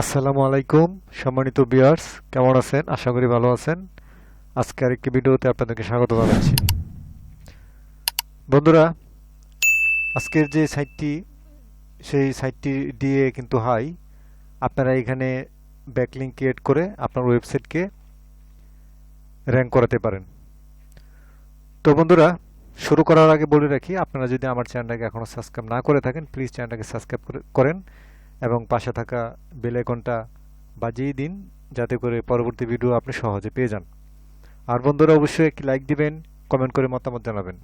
আসসালামু আলাইকুম, সম্মানিত বিয়ার্স কেমন আছেন? আশা করি ভালো আছেন। আজকে আরেকটি ভিডিওতে আপনাদেরকে স্বাগত জানাচ্ছি। বন্ধুরা, আজকের যে সাইটটি, সেই সাইটটি দিয়ে কিন্তু হাই। আপনারা এখানে ব্যাকলিঙ্ক ক্রিয়েট করে আপনার ওয়েবসাইটকে র্যাঙ্ক করাতে পারেন। তো বন্ধুরা, শুরু করার আগে বলে রাখি, আপনারা যদি আমার চ্যানেলটাকে এখনও সাবস্ক্রাইব না করে থাকেন প্লিজ চ্যানেলটাকে সাবস্ক্রাইব করেন। এবং পাশে থাকা বেল বাজিয়ে দিন যাতে করে পরবর্তী ভিডিও আপনি সহজে পেয়ে যান। আর বন্ধুরা অবশ্যই একটি লাইক দিবেন কমেন্ট করে মতামত জানাবেন।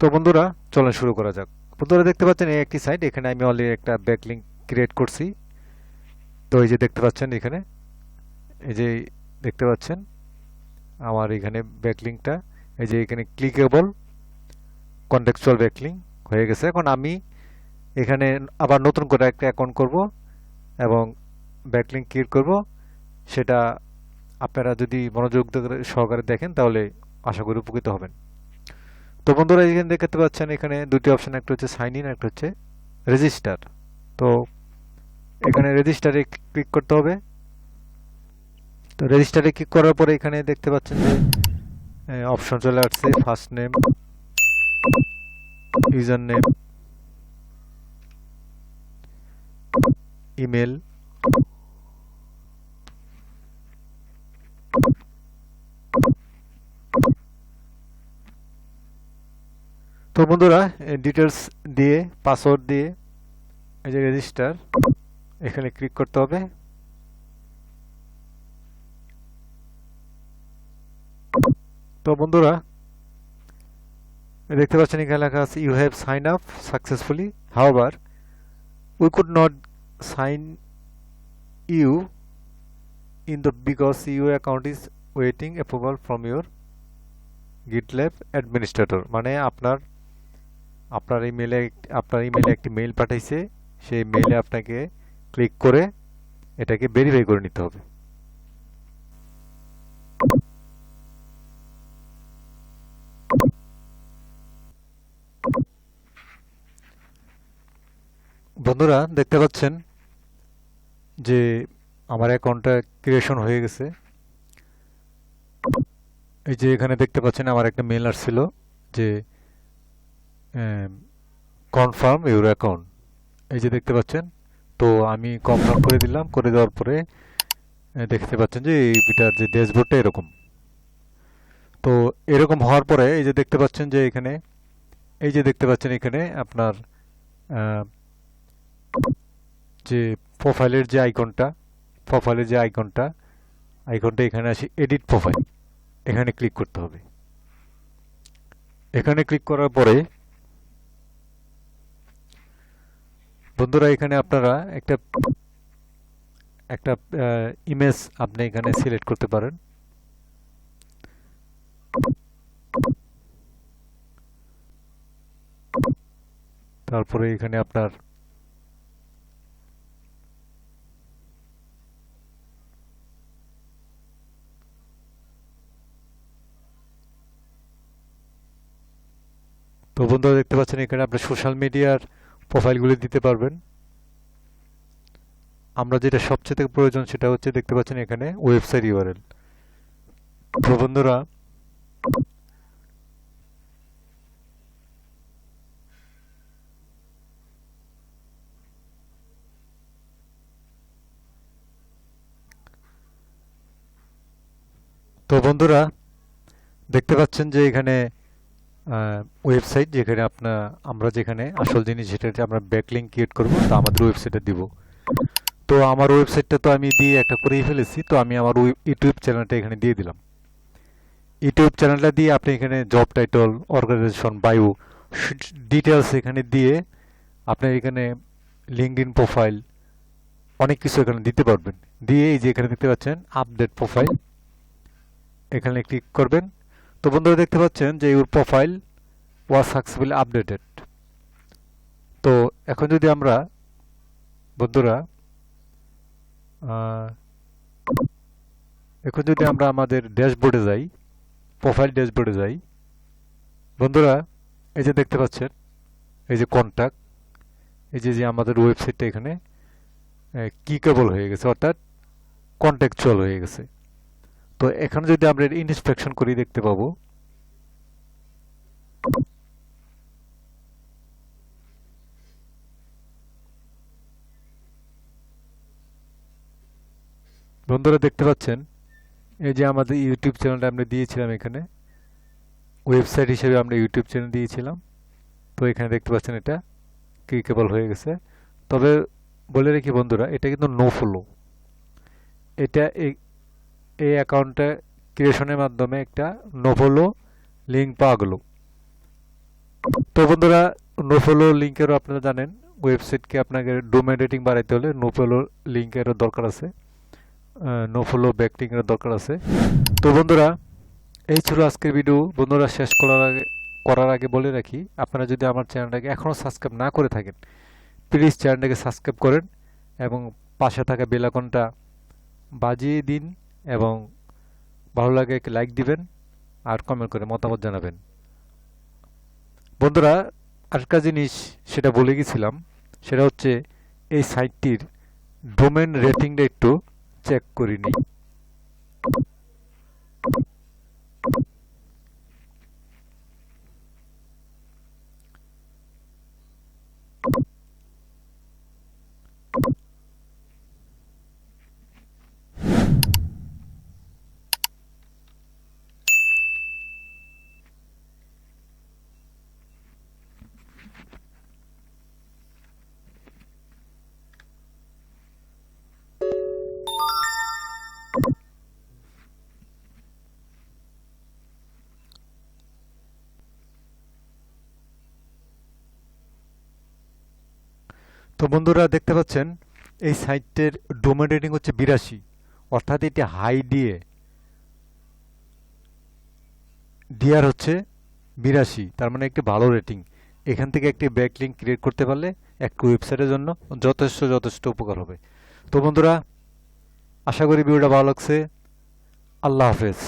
তো বন্ধুরা, চলেন শুরু করা যাক। বন্ধুরা দেখতে পাচ্ছেন এই একটি সাইট এখানে আমি অলরেডি একটা ব্যাকলিঙ্ক ক্রিয়েট করছি। তো এই যে দেখতে পাচ্ছেন এখানে, এই যে দেখতে পাচ্ছেন, আমার এখানে ব্যাকলিঙ্কটা এই যে এখানে ক্লিকেবল কন্টেক্সচুয়াল ব্যাকলিঙ্ক হয়ে গেছে। এখন আমি এখানে আবার নতুন করে একটা অ্যাকাউন্ট করব এবং ব্যাকলিঙ্ক ক্রিয়েট করব। সেটা আপনারা যদি মনোযোগ সহকারে দেখেন, তাহলে আশা করি উপকৃত হবেন। তো বন্ধুরা এখানে দেখতে পাচ্ছেন, এখানে দুটি অপশান একটা হচ্ছে সাইন ইন একটা হচ্ছে রেজিস্টার তো এখানে রেজিস্টারে ক্লিক করতে হবে। তো রেজিস্টারে ক্লিক করার পরে এখানে দেখতে পাচ্ছেন যে অপশন চলে আসছে first name user name email. তো বন্ধুরা ডিটেলস দিয়ে পাসওয়ার্ড দিয়ে, এই যে রেজিস্টার এখানে ক্লিক করতে হবে। তো বন্ধুরা, দেখতে পাচ্ছেন এখানে লেখা আছে you have sign up successfully however we could not sign you in the because your account is waiting approval from your GitLab administrator মানে আপনার আপনার ইমেলে আপনার ইমেলে একটি মেইল পাঠাইছে সেই মেইলে আপনাকে ক্লিক করে এটাকে ভেরিফাই করে নিতে হবে বন্ধুরা দেখতে পাচ্ছেন যে আমার অ্যাকাউন্টটা ক্রিয়েশন হয়ে গেছে। এই যে এখানে দেখতে পাচ্ছেন আমার একটা মেল আসছিল যে কনফার্ম ইউর অ্যাকাউন্ট এই যে দেখতে পাচ্ছেন, তো আমি কনফার্ম করে দিলাম, করে দেওয়ার পরে দেখতে পাচ্ছেন যে এই বিটার যে ড্যাশবোর্ডটা এরকম। তো এরকম হওয়ার পরে এই যে দেখতে পাচ্ছেন যে এখানে, এই যে দেখতে পাচ্ছেন এখানে আপনার যে প্রোফাইলের যে আইকনটা প্রোফাইলের যে আইকনটা আইকনটা এখানে আসি এডিট প্রোফাইল এখানে ক্লিক করতে হবে। এখানে ক্লিক করার পরে বন্ধুরা, এখানে আপনারা একটা একটা ইমেজ আপনি এখানে সিলেক্ট করতে পারেন। তারপরে এখানে আপনার তো বন্ধুরা দেখতে পাচ্ছেন এখানে আপনার সোশ্যাল মিডিয়ার প্রোফাইলগুলি দিতে পারবেন। আমরা যেটা সবচেয়ে প্রয়োজন সেটা হচ্ছে দেখতে পাচ্ছেন এখানে ওয়েবসাইট ইউআরএল তো বন্ধুরা তো বন্ধুরা, দেখতে পাচ্ছেন যে এখানে ওয়েবসাইট যেখানে আপনার, আমরা যেখানে আসল জিনিস যেটা আমরা ব্যাকলিঙ্ক ক্রিয়েট করব, তা আমাদের ওয়েবসাইটে দিব। তো আমার ওয়েবসাইটটা তো আমি দিয়ে একটা করেই ফেলেছি, তো আমি আমার ইউটিউব চ্যানেলটা এখানে দিয়ে দিলাম। ইউটিউব চ্যানেলটা দিয়ে আপনি এখানে job title organisation bio details এখানে দিয়ে আপনার এখানে লিঙ্কড প্রোফাইল অনেক কিছু এখানে দিতে পারবেন। দিয়ে এই যে এখানে দেখতে পাচ্ছেন আপডেট প্রোফাইল এখানে ক্লিক করবেন। তো বন্ধুরা দেখতে পাচ্ছেন যে your profile was successfully updated. তো এখন যদি আমরা বন্ধুরা এখন যদি আমরা আমাদের ড্যাশবোর্ডে যাই, প্রোফাইল ড্যাশবোর্ডে যাই, বন্ধুরা, এই যে দেখতে পাচ্ছেন, এই যে কন্ট্যাক্ট এই যে যে আমাদের ওয়েবসাইটটা এখানে কিকেবল হয়ে গেছে, অর্থাৎ কন্টেকচুয়াল হয়ে গেছে। তো এখানে যদি আমরা ইনস্পেকশন করি দেখতে পাবো। বন্ধুরা দেখতে পাচ্ছেন? এই যে আমাদের ইউটিউব চ্যানেলটা আমরা দিয়েছিলাম এখানে। ওয়েবসাইট হিসেবে আমরা ইউটিউব চ্যানেল দিয়েছিলাম। তো এখানে দেখতে পাচ্ছেন এটা ক্লিকেবল হয়ে গেছে। তবে বলে রাখি বন্ধুরা, এটা কিন্তু নো ফলো এটা এই অ্যাকাউন্টে ক্রিয়েশনের মাধ্যমে একটা নো ফলো লিঙ্ক পাওয়া গেল। তো বন্ধুরা নো ফলো লিঙ্কেরও আপনারা জানেন ওয়েবসাইটকে আপনাকে ডোমেন রেটিং বাড়াইতে হলে নো ফলো লিঙ্কেরও দরকার আছে নো ফলো ব্যাকলিংয়ের দরকার আছে। তো বন্ধুরা, এই ছিল আজকের ভিডিও বন্ধুরা, শেষ করার আগে করার আগে বলে রাখি, আপনারা যদি আমার চ্যানেলটাকে এখনও সাবস্ক্রাইব না করে থাকেন প্লিজ চ্যানেলটাকে সাবস্ক্রাইব করেন এবং পাশে থাকা বেলাকনটা বাজিয়ে দিন। এবং ভালো লাগে লাইক দিবেন আর কমেন্ট করে মতামত জানাবেন। বন্ধুরা, আরেকটা জিনিস সেটা বলে গেছিলাম, সেটা হচ্ছে এই সাইটটির ডোমেন রেটিংটা একটু চেক করে নিই। তো বন্ধুরা দেখতে পাচ্ছেন, এই সাইটের ডোমেন রেটিং হচ্ছে বিরাশি। অর্থাৎ এটি হাই দিয়ে ডিআর হচ্ছে বিরাশি, তার মানে একটি ভালো রেটিং। এখান থেকে একটি ব্যাকলিঙ্ক ক্রিয়েট করতে পারলে একটি ওয়েবসাইটের জন্য যথেষ্ট যথেষ্ট উপকার হবে। তো বন্ধুরা, আশা করি ভিডিওটা ভালো লাগছে। আল্লাহ হাফেজ।